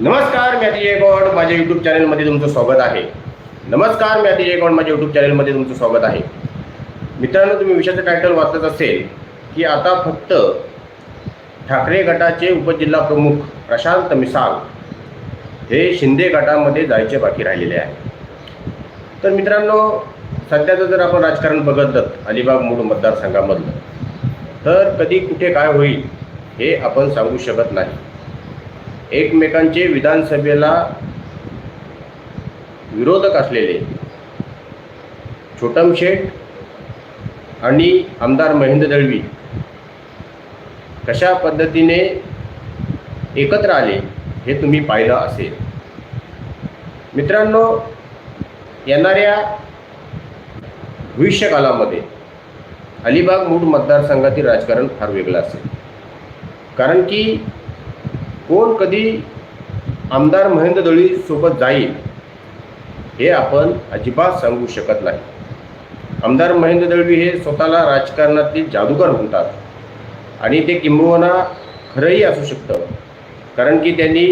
नमस्कार मी अतिजय गौड. माझ्या यूट्यूब चॅनलमध्ये तुमचं स्वागत आहे. नमस्कार मी अतिजय गौड. माझ्या यूट्यूब चॅनलमध्ये तुमचं स्वागत आहे. मित्रांनो तुम्ही विषयाचं टायटल वाचत असेल की आता फक्त ठाकरे गटाचे उपजिल्हा प्रमुख प्रशांत मिसाल हे शिंदे गटामध्ये जायचे बाकी राहिलेले आहे. तर मित्रांनो सध्याचं जर आपण राजकारण बघितलं अलिबाग मूळ मतदारसंघामधलं तर कधी कुठे काय होईल हे आपण सांगू शकत नाही. एकमेकांचे विधानसभेला विरोधक असलेले छोटम शेठ आणि आमदार महेंद्र दळवी कशा पद्धतीने एकत्र आले हे तुम्ही पाहिलं असेल. मित्रांनो येणाऱ्या भविष्यकालामध्ये अलिबाग मूळ मतदारसंघातील राजकारण फार वेगळं असेल. कारण की कोण कधी आमदार महेंद्र दळवी सोबत जाईल हे आपण अजिबात सांगू शकत नाही. आमदार महेंद्र दळवी हे स्वतःला राजकारणातील जादूगार म्हणतात आणि ते किंबहुना खरंही असू शकतं. कारण की त्यांनी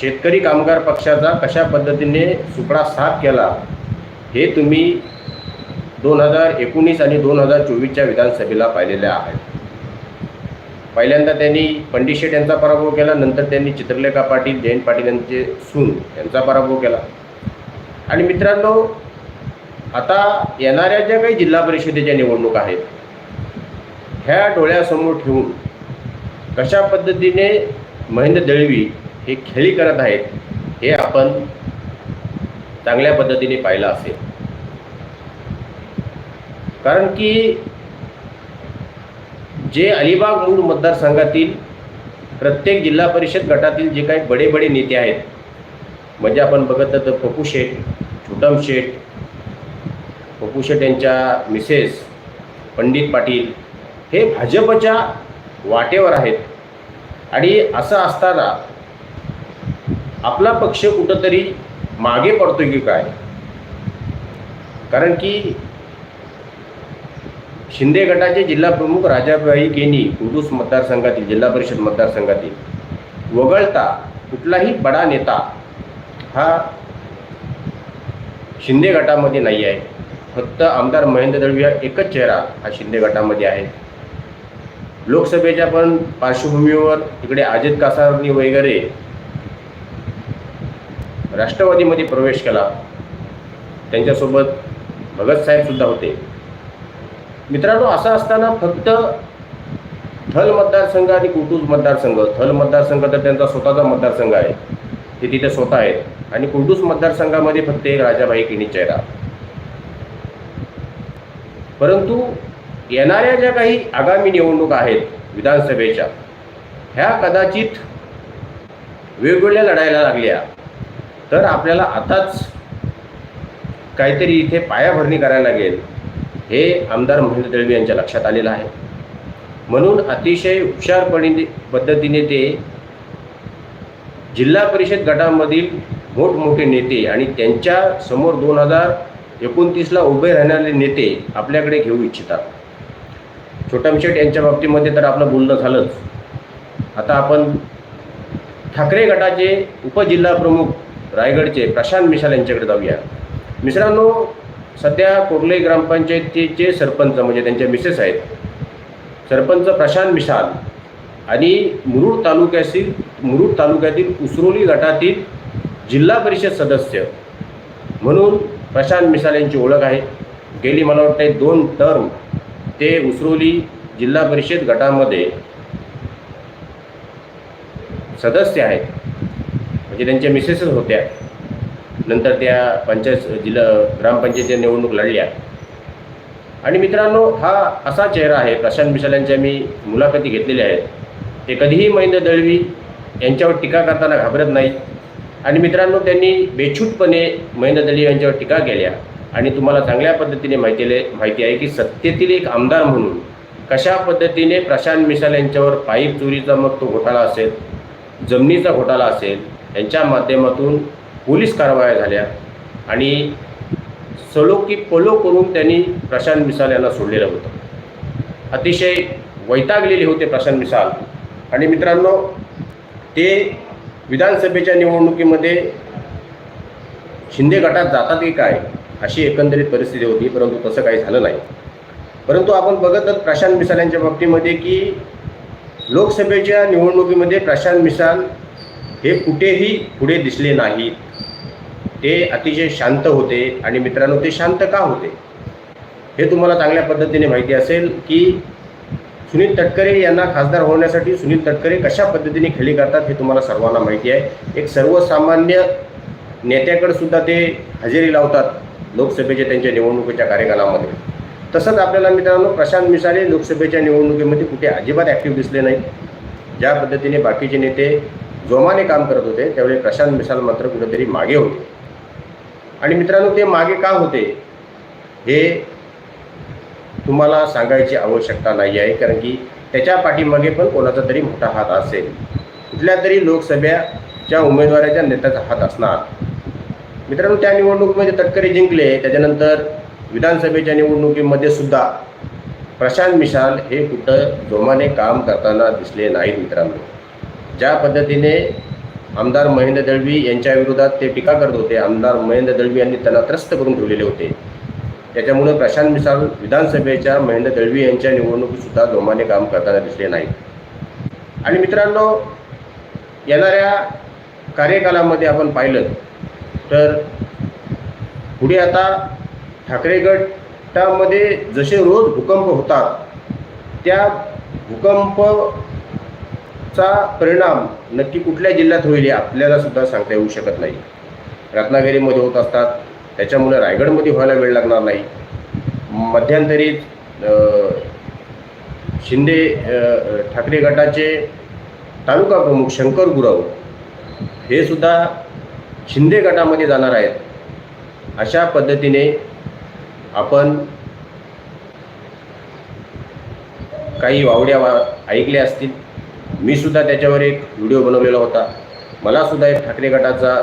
शेतकरी कामगार पक्षाचा कशा पद्धतीने सुपडा साफ केला हे तुम्ही दोन हजार एकोणीस आणि दोन हजार चोवीसच्या विधानसभेला पाहिलेल्या आहेत पहिल्यांदा त्यांनी पंडित शेठ यांचा पराभव केला नंतर त्यांनी चित्रलेखा पाटील जयंत पाटील यांचे सून यांचा पराभव केला. आणि मित्रांनो आता येणाऱ्या ज्या काही जिल्हा परिषदेच्या निवडणुका आहेत ह्या डोळ्यासमोर ठेवून कशा पद्धतीने महेंद्र दळवी हे खेळी करत आहेत हे आपण चांगल्या पद्धतीने पाहिलं असेल. कारण की जे अलिबाग मूळ मतदारसंघातील प्रत्येक जिल्हा परिषद गटातील जे काही बडे बडे नेते आहेत म्हणजे आपण बघत तर पप्पू शेठ छोटम शेठ पप्पू शेठ यांच्या मिसेस पंडित पाटील हे भाजपच्या वाटेवर आहेत. आणि असं असताना आपला पक्ष कुठंतरी मागे पडतो की काय? कारण की शिंदे गटाचे जिल्हा प्रमुख राजाबाई केनी कुडूस मतदारसंघातील जिल्हा परिषद मतदारसंघातील. वगळता कुठलाही बडा नेता हा शिंदे गटामध्ये नाही आहे. फक्त आमदार महेंद्र दळवी हा एकच चेहरा हा शिंदे गटामध्ये आहे. लोकसभेच्या पण पार्श्वभूमीवर इकडे अजित कासारनी वगैरे राष्ट्रवादीमध्ये प्रवेश केला. त्यांच्यासोबत भगतसाहेबसुद्धा होते. मित्रांनो असं असताना फक्त थल मतदारसंघ आणि कुटूज मतदारसंघ. थल मतदारसंघ तर त्यांचा स्वतःचा मतदारसंघ आहे. ते तिथे स्वतः आहेत. आणि कुटूस मतदारसंघामध्ये फक्त एक राजाभाई किणी चेहरा. परंतु येणाऱ्या ज्या काही आगामी निवडणुका आहेत विधानसभेच्या ह्या कदाचित वेगवेगळ्या लढायला लागल्या. तर आपल्याला आताच काहीतरी इथे पायाभरणी करायला लागेल. हे आमदार महेंद्र दळवी यांच्या लक्षात आलेलं आहे. म्हणून अतिशय हुशारपणे पद्धतीने ते जिल्हा परिषद गटामधील मोठमोठे नेते आणि त्यांच्यासमोर दोन हजार एकोणतीसला उभे राहणारे नेते आपल्याकडे घेऊ इच्छितात. छोटमशेठ यांच्या बाबतीमध्ये तर आपलं बोलणं झालंच. आता आपण ठाकरे गटाचे उपजिल्हा प्रमुख रायगडचे प्रशांत मिशाल यांच्याकडे जाऊया. मिश्रांनो सध्या कुर्ले ग्रामपंचायतीचे सरपंच म्हणजे त्यांच्या मिसेस आहेत सरपंच प्रशांत मिशाल आणि मुरुड तालुक्यातील मुरुड तालुक्यातील उसरोली गटातील जिल्हा परिषद सदस्य म्हणून प्रशांत मिसाल यांची ओळख आहे. गेली मला वाटते दोन टर्म ते उसरोली जिल्हा परिषद गटामध्ये सदस्य आहेत. म्हणजे त्यांच्या मिसेसच होत्या. नंतर त्या पंचायत जिल्हा ग्रामपंचायतीच्या निवडणूक लढल्या. आणि मित्रांनो हा असा चेहरा आहे प्रशांत मिशाल यांच्या मी मुलाखती घेतलेल्या आहेत. ते कधीही महेंद्र दळवी यांच्यावर टीका करताना घाबरत नाही आणि मित्रांनो त्यांनी बेछूटपणे महेंद्र दळवी यांच्यावर टीका केल्या. आणि तुम्हाला चांगल्या पद्धतीने माहिती माहिती आहे की सत्तेतील एक आमदार म्हणून कशा पद्धतीने प्रशांत मिसाल यांच्यावर पाईप चोरीचा मग तो घोटाळा असेल जमिनीचा घोटाळा असेल यांच्या माध्यमातून पोलीस कारवाया झाल्या आणि सलो की पलो करून त्यांनी प्रशांत मिसाल यांना सोडलेलं होतं. अतिशय वैतागलेले होते प्रशांत मिसाल. आणि मित्रांनो ते विधानसभेच्या निवडणुकीमध्ये शिंदे गटात जातात की काय अशी एकंदरीत परिस्थिती होती परंतु तसं काही झालं नाही. परंतु आपण बघतच प्रशांत मिसाल यांच्या बाबतीमध्ये की लोकसभेच्या निवडणुकीमध्ये प्रशांत मिसाल हे कुठेही पुढे दिसले नाहीत ते अतिशय शांत होते आणि मित्रांनो ते शांत का होते? हे तुम्हाला चांगल्या पद्धतीने माहिती असेल की सुनील तटकरे यांना खासदार होण्यासाठी सुनील तटकरे कशा पद्धतीने खेळी करतात हे तुम्हाला सर्वांना माहिती आहे. एक सर्वसामान्य नेत्याकडे सुद्धा ते हजेरी लावतात लोकसभेच्या त्यांच्या निवडणुकीच्या कार्यकालामध्ये. तसंच आपल्याला मित्रांनो प्रशांत मिसाळे लोकसभेच्या निवडणुकीमध्ये कुठे अजिबात ॲक्टिव्ह दिसले नाही ज्या पद्धतीने बाकीचे नेते जोमाने काम करत होते त्यावेळी प्रशांत मिसाल मात्र कुठेतरी मागे होते. आणि मित्रांनो ते मागे का होते? हे तुम्हाला सांगायची आवश्यकता नाही आहे कारण की त्याच्या पाठीमागे पण कोणाचा तरी मोठा हात असेल. कुठल्या तरी लोकसभेच्या उमेदवाराच्या नेत्याचा हात असणार. मित्रांनो त्या निवडणुकीमध्ये तटकरे जिंकले त्याच्यानंतर विधानसभेच्या निवडणुकीमध्ये सुद्धा प्रशांत मिशाल हे कुठं जोमाने काम करताना दिसले नाहीत मित्रांनो. ज्या पद्धतीने आमदार महेंद्र दळवी यांच्या विरोधात ते टीका करत होते आमदार महेंद्र दळवी यांनी त्यांना त्रस्त करून ठेवलेले होते. त्याच्यामुळे प्रशांत मिसाळ विधानसभेच्या महेंद्र दळवी यांच्या निवडणुकीसुद्धा जोमाने काम करताना दिसले नाहीत. आणि मित्रांनो येणाऱ्या कार्यकालामध्ये आपण पाहिलं तर पुढे आता ठाकरे गटामध्ये जसे रोज भूकंप होतात त्या भूकंप चा परिणाम नक्की कुठल्या जिल्ह्यात होईल हे आपल्याला सुद्धा सांगता येऊ शकत नाही. रत्नागिरीमध्ये होत असतात. त्याच्यामुळे रायगडमध्ये व्हायला वेळ लागणार नाही. मध्यंतरी शिंदे ठाकरे गटाचे तालुका प्रमुख शंकर गुराव हे सुद्धा शिंदे गटामध्ये जाणार आहेत. अशा पद्धतीने आपण काही वावड्या वा ऐकल्या असतील. मी सुद्धा त्याच्यावर एक व्हिडिओ बनवलेला होता. मला सुद्धा एक ठाकरे गटाचा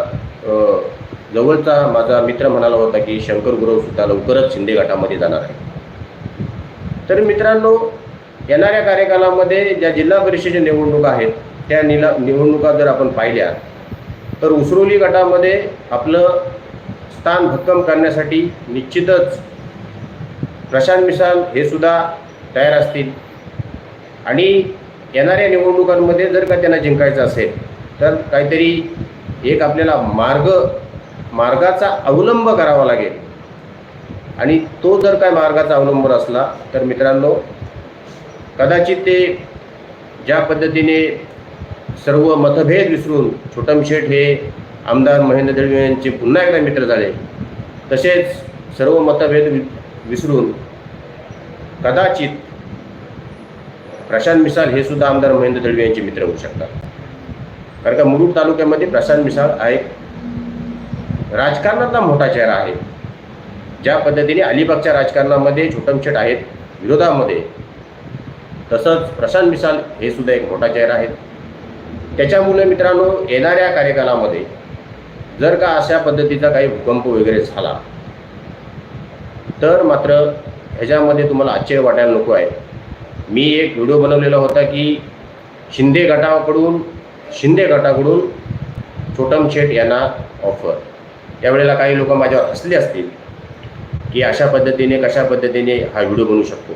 जवळचा माझा मित्र म्हणाला होता की शंकर गुरव सुद्धा लवकरच शिंदे गटामध्ये जाणार आहे. तर मित्रांनो येणाऱ्या कार्यकालामध्ये ज्या जिल्हा परिषदेच्या निवडणुका आहेत त्या निला निवडणुका जर आपण पाहिल्या तर उसरोली गटामध्ये आपलं स्थान भक्कम करण्यासाठी निश्चितच प्रशांत मिसाल हे सुद्धा तयार असतील. आणि येणाऱ्या निवडणुकांमध्ये जर का त्यांना जिंकायचं असेल तर काहीतरी एक आपल्याला मार्ग मार्गाचा अवलंब करावा लागेल. आणि तो जर काय मार्गाचा अवलंब असला तर मित्रांनो कदाचित ते ज्या पद्धतीने सर्व मतभेद विसरून छोटम शेठ हे आमदार महेंद्र दळवे यांचे पुन्हा एकदा मित्र झाले तसेच सर्व मतभेद वि विसरून कदाचित प्रशांत मिसाल हे सुद्धा आमदार महेंद्र दळवे यांचे मित्र होऊ शकतात. कारण का मुरुड तालुक्यामध्ये प्रशांत मिसाळ हा एक राजकारणातला मोठा चेहरा आहे. ज्या पद्धतीने अलिबागच्या राजकारणामध्ये छोटमछट आहेत विरोधामध्ये तसंच प्रशांत मिसाल हे सुद्धा एक मोठा चेहरा आहे त्याच्यामुळे मित्रांनो येणाऱ्या कार्यकालामध्ये जर का अशा पद्धतीचा काही भूकंप वगैरे झाला तर मात्र ह्याच्यामध्ये तुम्हाला आश्चर्य वाटायला नको आहे. मी एक व्हिडिओ बनवलेला होता की शिंदे गटाकडून शिंदे गटाकडून छोटम शेठ यांना ऑफर त्यावेळेला काही लोक माझ्यावर हसले असतील की अशा पद्धतीने कशा पद्धतीने हा व्हिडिओ बनवू शकतो.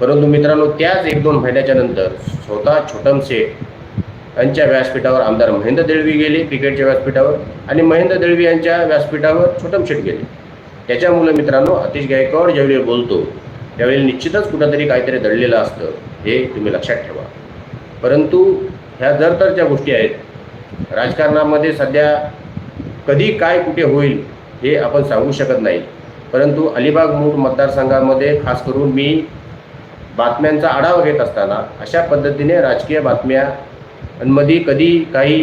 परंतु मित्रांनो त्याच एक दोन महिन्याच्या नंतर स्वतः छोटम शेठ यांच्या व्यासपीठावर आमदार महेंद्र दळवी गेले क्रिकेटच्या व्यासपीठावर आणि महेंद्र दळवी यांच्या व्यासपीठावर छोटम शेठ गेले. त्याच्यामुळे मित्रांनो अतिश गायकवाड ज्यावेळी बोलतो त्यावेळी निश्चितच कुठंतरी काहीतरी दडलेलं असतं हे तुम्ही लक्षात ठेवा. परंतु ह्या जर तर ज्या गोष्टी आहेत राजकारणामध्ये सध्या कधी काय कुठे होईल हे आपण सांगू शकत नाही. परंतु अलिबाग मूळ मतदारसंघामध्ये खास करून मी बातम्यांचा आढावा घेत असताना अशा पद्धतीने राजकीय बातम्यांमध्ये कधी काही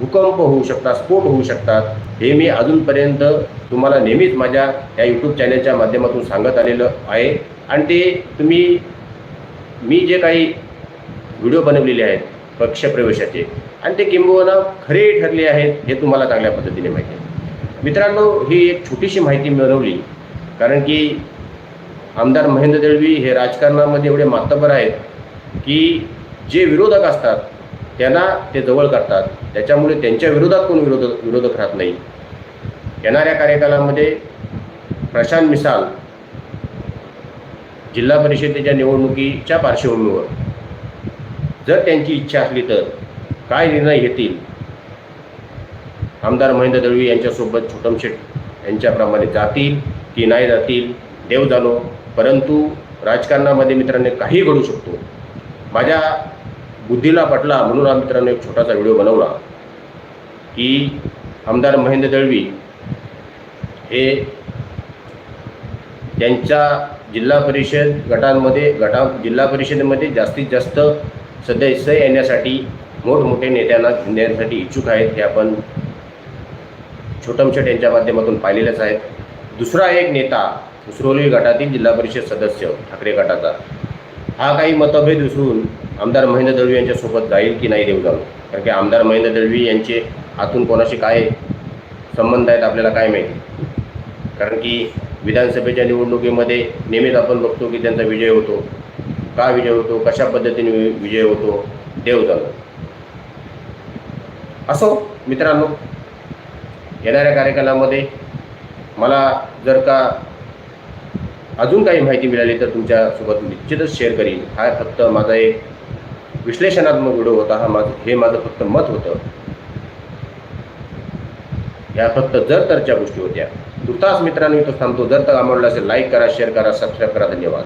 भूकंप होऊ शकतात स्फोट होऊ शकतात हे मी अजूनपर्यंत तुम्हाला नेहमीच माझ्या या यूट्यूब चॅनलच्या माध्यमातून सांगत आलेलं आहे. आणि ते तुम्ही मी जे काही व्हिडिओ बनवलेले आहेत पक्षप्रवेशाचे आणि ते किंबहुना खरे ठरले आहेत हे तुम्हाला चांगल्या पद्धतीने माहिती आहे. मित्रांनो ही एक छोटीशी माहिती मिळवली कारण की आमदार महेंद्र दळवी हे राजकारणामध्ये एवढे मातबर आहेत की जे विरोधक असतात त्यांना ते जवळ करतात. त्याच्यामुळे त्यांच्या विरोधात कोण विरोध विरोधक राहत नाही. येणाऱ्या कार्यकालामध्ये प्रशांत मिसाल जिल्हा परिषदेच्या निवडणुकीच्या पार्श्वभूमीवर. जर त्यांची इच्छा असली तर काय निर्णय घेतील? आमदार महेंद्र दळवी यांच्यासोबत छोटम शेट यांच्याप्रमाणे जातील की नाही जातील? देव जाणो. परंतु राजकारणामध्ये मित्रांनो काही घडू शकतो. माझ्या बुद्धीला पटला म्हणून हा मित्रांनो एक छोटासा व्हिडिओ बनवला की आमदार महेंद्र दळवी हे त्यांच्या जिल्हा परिषद गटांमध्ये गटा जिल्हा परिषदेमध्ये जास्तीत जास्त सदस्य येण्यासाठी मोठमोठे नेत्यांना नेण्यासाठी इच्छुक आहेत. हे आपण छोटमशेट यांच्या माध्यमातून पाहिलेलेच आहेत दुसरा एक नेता उसरोली गटातील जिल्हा परिषद सदस्य ठाकरे गटाचा. हा काही मतभेद उसरून आमदार महेंद्र दळवी यांच्यासोबत जाईल की नाही देऊ जाऊन कारण की आमदार महेंद्र दळवी यांचे आतून कोणाशी काय संबंध आहेत आपल्याला काय माहिती? कारण की विधानसभेच्या निवडणुकीमध्ये नेहमीच आपण बघतो की त्यांचा विजय होतो. का विजय होतो? कशा पद्धतीने वि- विजय होतो? देव जाणो असो मित्रांनो येणाऱ्या कार्यकालामध्ये मला जर का अजून काही माहिती मिळाली तर तुमच्यासोबत निश्चितच शेअर करीन. हा फक्त माझा एक विश्लेषणात्मक व्हिडिओ होता. हा माझं हे माझं फक्त मत होतं. या फक्त जर तरच्या गोष्टी होत्या तुर्तास मित्रांनो इथं थांबतो. जर तर आवडला असेल लाईक करा शेअर करा सबस्क्राईब करा. धन्यवाद.